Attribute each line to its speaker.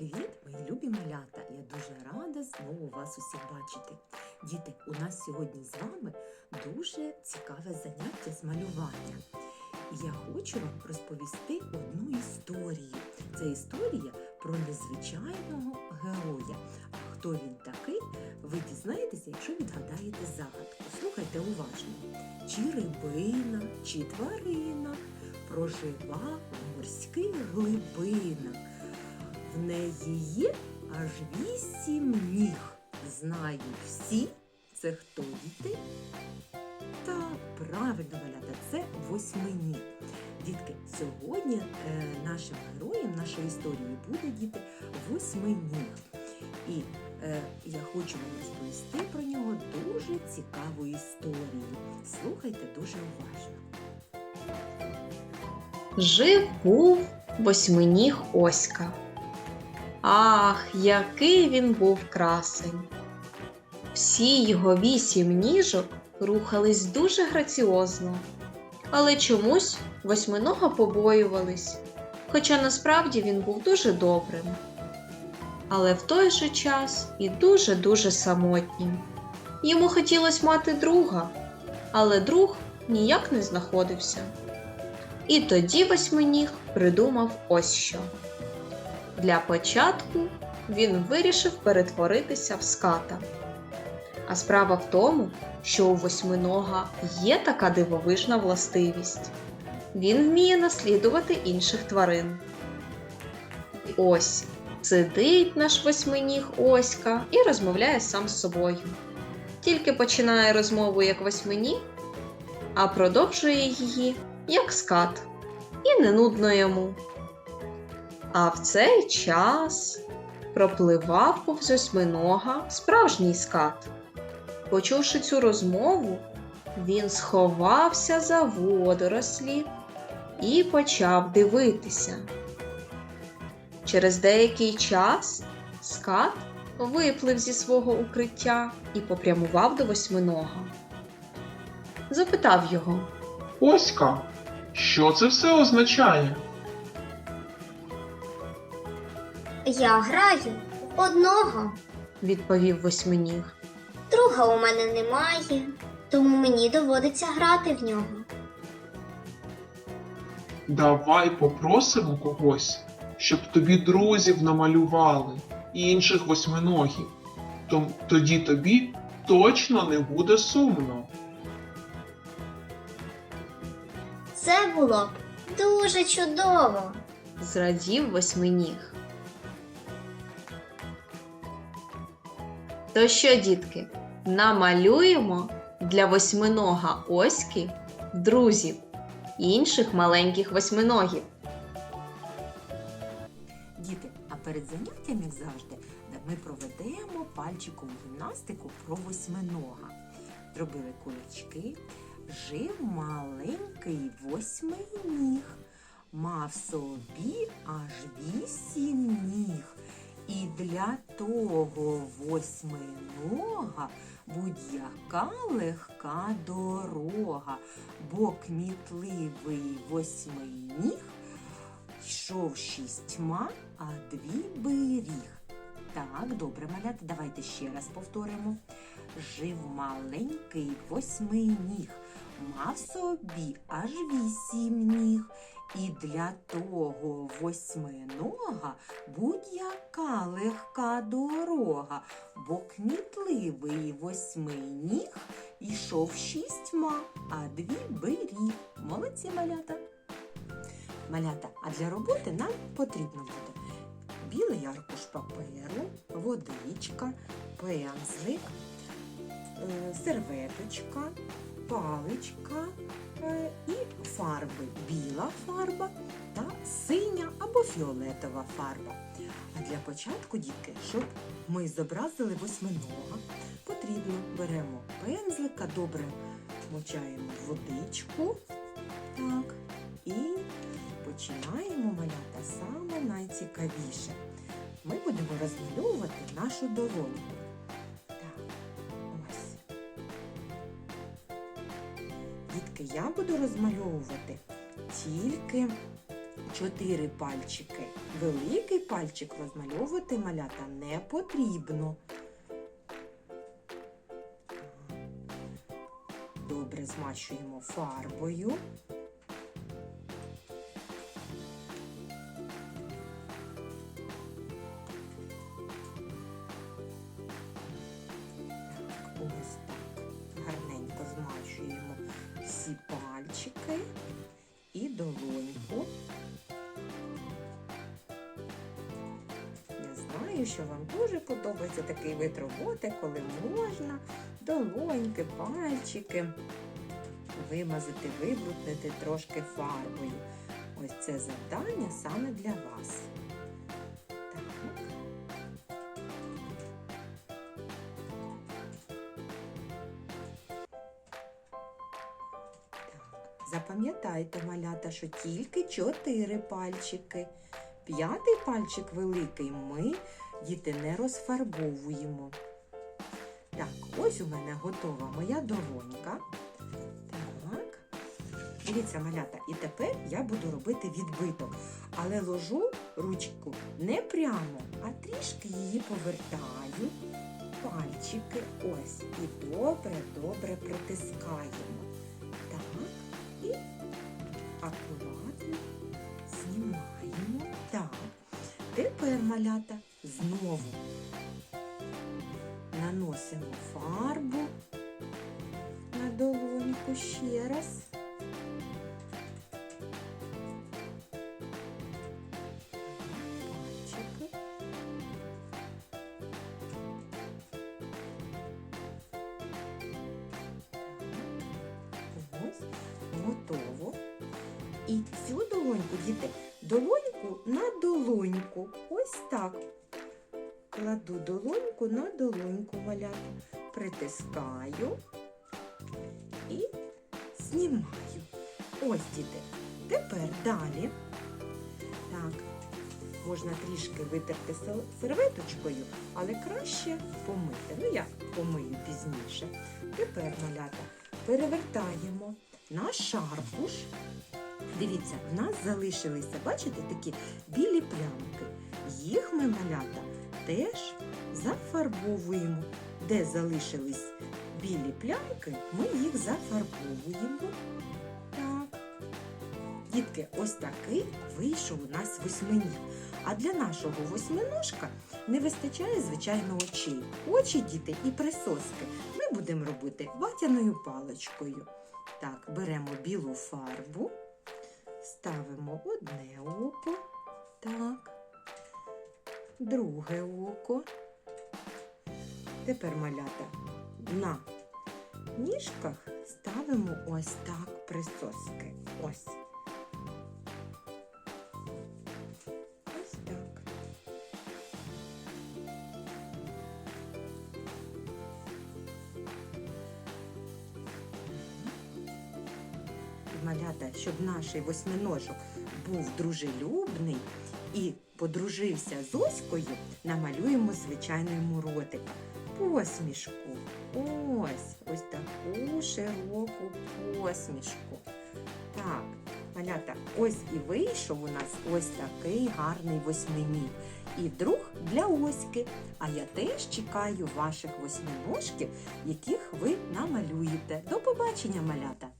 Speaker 1: Привіт, мої любі малята! Я дуже рада знову вас усіх бачити. Діти, у нас сьогодні з вами дуже цікаве заняття з малювання. Я хочу вам розповісти одну історію. Це історія про незвичайного героя. А хто він такий, ви дізнаєтеся, якщо відгадаєте загадку. Слухайте уважно. Чи рибина, чи тварина прожива в морських глибинах. В неї є аж вісім ніг. Знають всі. Це хто діти? Та правильно малята, це восьминіг. Дітки, сьогодні е, нашим героєм нашої історії буде діти восьминіг. І е, я хочу вам розповісти про нього дуже цікаву історію. Слухайте дуже уважно.
Speaker 2: Жив був восьминіг Оська. Ах, який він був красень! Всі його вісім ніжок рухались дуже граціозно, але чомусь восьминога побоювались, хоча насправді він був дуже добрим. Але в той же час і дуже-дуже самотнім. Йому хотілося мати друга, але друг ніяк не знаходився. І тоді восьминіг придумав ось що. Для початку він вирішив перетворитися в ската. А справа в тому, що у восьминога є така дивовижна властивість. Він вміє наслідувати інших тварин. І ось сидить наш восьминіг Оська і розмовляє сам з собою. Тільки починає розмову як восьминіг, а продовжує її як скат, і не нудно йому. А в цей час пропливав повз осьминога справжній скат. Почувши цю розмову, він сховався за водорослі і почав дивитися. Через деякий час скат виплив зі свого укриття і попрямував до восьминога. Запитав його.
Speaker 3: Оська, що це все означає?
Speaker 4: Я граю в одного.
Speaker 2: відповів восьминіг.
Speaker 4: Друга у мене немає, тому мені доводиться грати в нього.
Speaker 3: Давай попросимо когось, щоб тобі друзів намалювали і інших восьминогів. Тоді тобі точно не буде сумно.
Speaker 4: Це було б дуже чудово.
Speaker 2: зрадів восьминіг. То що, дітки, намалюємо для восьминога Оськи друзів інших маленьких восьминогів.
Speaker 1: Діти, а перед заняттям, як завжди, ми проведемо пальчикову гімнастику про восьминога. Зробили кулачки. Жив маленький восьминіг, мав собі аж вісім ніг. І для того восьминога будь-яка легка дорога, бо кмітливий восьминіг йшов шістьма, а дві беріг. Так, добре, малята, давайте ще раз повторимо. Жив маленький восьминіг, мав собі аж вісім ніг. І для того восьминога будь-яка легка дорога, бо кмітливий восьминіг йшов шістьма, а дві беріг. Молодці малята. Малята, а для роботи нам потрібно буде білий аркуш паперу, водичка, пензлик, е, серветочка, паличка е, і фарби. Біла фарба та синя або фіолетова фарба. А для початку, дітки, щоб ми зобразили восьминога, потрібно беремо пензлика, добре мочаємо водичку. Так, і починаємо малята саме найцікавіше. Ми будемо розмальовувати нашу долоню. Дітки, я буду розмальовувати тільки чотири пальчики. Великий пальчик розмальовувати малята не потрібно. Добре змащуємо фарбою. Пальчики і долоньку. Я знаю, що вам дуже подобається такий вид роботи, коли можна долоньки, пальчики вимазати, виблутнити трошки фарбою. Ось це завдання саме для вас. Запам'ятайте, малята, що тільки чотири пальчики. П'ятий пальчик великий ми, діти, не розфарбовуємо. Так, ось у мене готова моя долонька. Так. Дивіться, малята, і тепер я буду робити відбиток. Але ложу ручку не прямо, а трішки її повертаю. Пальчики ось. І добре-добре притискаємо. Так. І акуратно знімаємо. Так. Тепер малята знову наносимо фарбу на долоньку ще раз. І цю долоньку, діти, долоньку на долоньку. Ось так. Кладу долоньку на долоньку малята, притискаю і знімаю. Ось, діти. Тепер далі. Так, можна трішки витерти серветочкою, але краще помити. Ну, я помию пізніше. Тепер, малята, перевертаємо наш аркуш. Дивіться, в нас залишилися, бачите, такі білі плямки. Їх ми, малята, теж зафарбовуємо. Де залишились білі плямки, ми їх зафарбовуємо. Так. Дітки, ось такий вийшов у нас восьминіг. А для нашого восьминожка не вистачає, звичайно, очей. Очі, діти, і присоски ми будемо робити ватяною паличкою. Так, беремо білу фарбу, ставимо одне око. Так друге око. Тепер малята на ніжках ставимо ось так присоски. Ось. Малята, щоб наш восьминожок був дружелюбний і подружився з Оською, намалюємо звичайно йому ротика. Посмішку. Ось, ось таку широку посмішку. Так, малята, ось і вийшов у нас ось такий гарний восьминіг. І друг для Оськи. А я теж чекаю ваших восьминожків, яких ви намалюєте. До побачення, малята!